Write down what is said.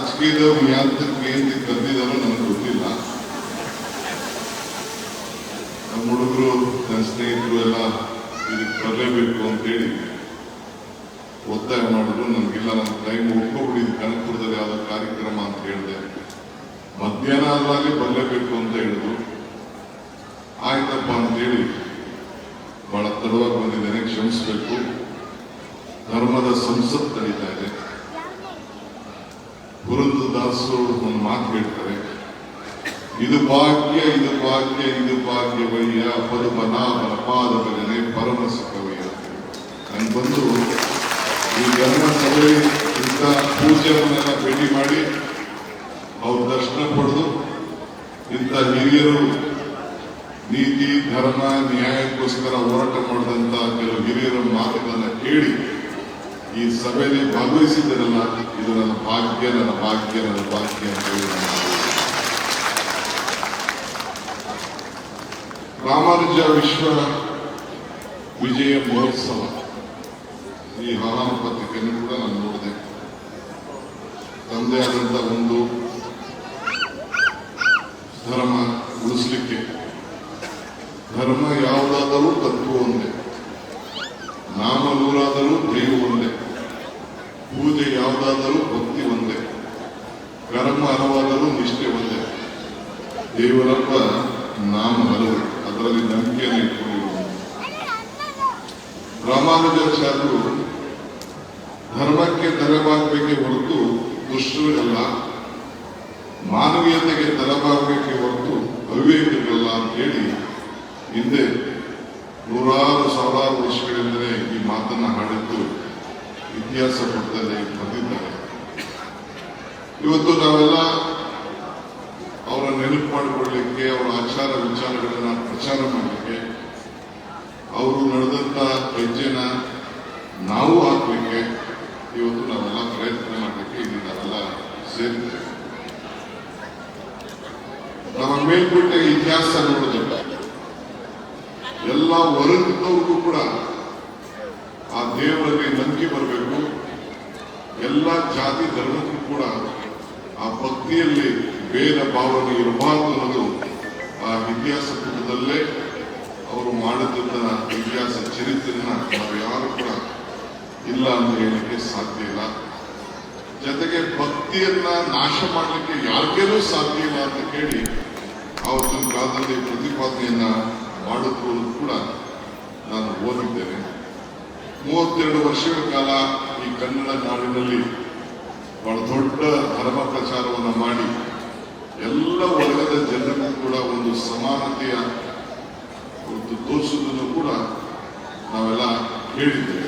ರಾಜಕೀಯದವ್ರು ಯಾಂತ್ರಕ್ಕೆ ಏನು ಕರೆದಿದ್ದಾರೋ ನನಗೆ ಗೊತ್ತಿಲ್ಲ. ನಮ್ಮ ಹುಡುಗರು ನನ್ನ ಸ್ನೇಹಿತರು ಎಲ್ಲ ಇದಕ್ಕೆ ಬರಲೇಬೇಕು ಅಂತೇಳಿ ಒತ್ತಾಯ ಮಾಡಿದ್ರು. ನನಗಿಲ್ಲ ನನ್ನ ಟೈಮ್ ಒಪ್ಕೊಬಿಡಿದ್ದು ಕನಕಪುರದಲ್ಲಿ ಯಾವುದೋ ಕಾರ್ಯಕ್ರಮ ಅಂತ ಹೇಳಿದೆ. ಮಧ್ಯಾಹ್ನ ಆದ್ರಲ್ಲಿ ಬರಲೇಬೇಕು ಅಂತ ಹೇಳಿದ್ರು. ಆಯ್ತಪ್ಪ ಅಂತೇಳಿ ಬಹಳ ತಡವಾಗಿ ಬಂದಿದ್ದೇನೆ. ಕ್ಷಮಿಸಬೇಕು. ಧರ್ಮದ ಸಂಸತ್ ನಡೀತಾ ಇದೆ ಪುರಂದದಾಸರು ಒಂದು ಮಾತು ಹೇಳ್ತಾರೆ. ಇದು ಭಾಗ್ಯ ಇದು ಭಾಗ್ಯ, ಇದು ಭಾಗ್ಯವಯ್ಯ ಪದುಮನಾಭನ ಪಾದ ಭಜನೆ ಪರಮ ಸುಖವಯ್ಯ. ನನ್ ಬಂದು ಈ ಧರ್ಮ ಸಭೆ ಇಂಥ ಪೂಜೆಯನ್ನೆಲ್ಲ ಭೇಟಿ ಮಾಡಿ ಅವ್ರ ದರ್ಶನ ಪಡೆದು ಇಂಥ ಹಿರಿಯರು ನೀತಿ, ಧರ್ಮ, ನ್ಯಾಯಕ್ಕೋಸ್ಕರ ಹೋರಾಟ ಮಾಡಿದಂತ ಕೆಲವು ಹಿರಿಯರ ಮಾತುಗಳನ್ನ ಕೇಳಿ ಈ ಸಭೆಯಲ್ಲಿ ಭಾಗವಹಿಸಿದ್ದರಲ್ಲ ಇದು ನನ್ನ ಭಾಗ್ಯ ನನ್ನ ಭಾಗ್ಯ ನನ್ನ ಭಾಗ್ಯ ಅಂತ ಹೇಳಿ ರಾಮಾನುಜ ವಿಶ್ವ ವಿಜಯ ಮಹೋತ್ಸವ. ಈ ಹವಾಮಾನ ಪತ್ರಿಕೆಯನ್ನು ಕೂಡ ನಾನು ನೋಡಿದೆ. ತಂದೆ ಒಂದು ಧರ್ಮ ಉಳಿಸ್ಲಿಕ್ಕೆ. ಧರ್ಮ ಯಾವುದಾದರೂ ತತ್ವ ಒಂದೇ. ನಾಮ ನೂರಾದರೂ ದೈವ ಒಂದೇ. ಪೂಜೆ ಯಾವುದಾದರೂ ಭಕ್ತಿ ಒಂದೇ, ಕರ್ಮ ಅರವಾದರೂ ನಿಷ್ಠೆ ಒಂದೇ. ದೇವರಪ್ಪ ನಾಮ ಹಲವು ಅದರಲ್ಲಿ ನಂಬಿಕೆಯನ್ನು ಇಟ್ಕೊಂಡಿರುವುದು ರಾಮಾನುಜಾಚಾರ್ಯರು ಧರ್ಮಕ್ಕೆ ತಲೆಬಾಗಬೇಕೆ ಹೊರತು ದುಷ್ಟರಿಗಲ್ಲ ಮಾನವೀಯತೆಗೆ ತಲೆಬಾಗಬೇಕೆ ಹೊರತು ಅವಿವೇಕಗಳಲ್ಲ ಅಂತ ಹೇಳಿ ಹಿಂದೆ ನೂರಾರು ಸಾವಿರಾರು ವರ್ಷಗಳಿಂದಲೇ ಈ ಮಾತನ್ನ ಹಾಡಿದ್ದು ಇತಿಹಾಸ ಪುಟದಲ್ಲಿ ಇವತ್ತು ನಾವೆಲ್ಲ ಅವರ ನೆನಪು ಮಾಡಿಕೊಳ್ಳಲಿಕ್ಕೆ ಅವರ ಆಚಾರ ವಿಚಾರಗಳನ್ನ ಪ್ರಚಾರ ಮಾಡಲಿಕ್ಕೆ, ಅವರು ನಡೆದಂತ ಹೆಜ್ಜೆನ ನಾವು ಹಾಕ್ಲಿಕ್ಕೆ ಇವತ್ತು ನಾವೆಲ್ಲ ಪ್ರಯತ್ನ ಮಾಡಲಿಕ್ಕೆ ಇಲ್ಲಿ ನಾವೆಲ್ಲ ಸೇರಿದ್ದೇವೆ. ನಮ್ಮ ಮೇಲ್ಪಟ್ಟ ಇತಿಹಾಸ ನೋಡಿದ್ರೆ ಎಲ್ಲ ವರ್ಗದವ್ರಿಗೂ ಕೂಡ ದೇವರಲ್ಲಿ ನಂಬಿಕೆ ಬರಬೇಕು. ಎಲ್ಲ ಜಾತಿ ಧರ್ಮಕ್ಕೂ ಕೂಡ ಆ ಭಕ್ತಿಯಲ್ಲಿ ಭೇದ ಭಾವನೆ ಇರಬಾರದು ಅನ್ನೋದು ಆ ಇತಿಹಾಸ ಪುಟದಲ್ಲೇ ಅವರು ಮಾಡುತ್ತಿದ್ದ ಇತಿಹಾಸ ಚರಿತ್ರೆಯನ್ನ ನಾವು ಯಾರು ಕೂಡ ಇಲ್ಲ ಅಂತ ಹೇಳಲಿಕ್ಕೆ ಸಾಧ್ಯ ಇಲ್ಲ. ಜೊತೆಗೆ ಭಕ್ತಿಯನ್ನ ನಾಶ ಮಾಡಲಿಕ್ಕೆ ಯಾರಿಗೇನೂ ಸಾಧ್ಯ ಇಲ್ಲ ಅಂತ ಕೇಳಿ ಆವತ್ತಿನ ಕಾಲದಲ್ಲಿ ಪ್ರತಿಪಾದನೆಯನ್ನ ಮಾಡಿದ್ರು ಕೂಡ ನಾನು ಓದಿದ್ದೇನೆ. ಮೂವತ್ತೆರಡು ವರ್ಷಗಳ ಕಾಲ ಈ ಕನ್ನಡ ನಾಡಿನಲ್ಲಿ ಬಹಳ ದೊಡ್ಡ ಧರ್ಮ ಪ್ರಚಾರವನ್ನು ಮಾಡಿ ಎಲ್ಲ ವರ್ಗದ ಜನರಿಗೂ ಕೂಡ ಒಂದು ಸಮಾನತೆಯ ಒಂದು ತೋರಿಸುವುದನ್ನು ಕೂಡ ನಾವೆಲ್ಲ ಹೇಳಿದ್ದೇವೆ.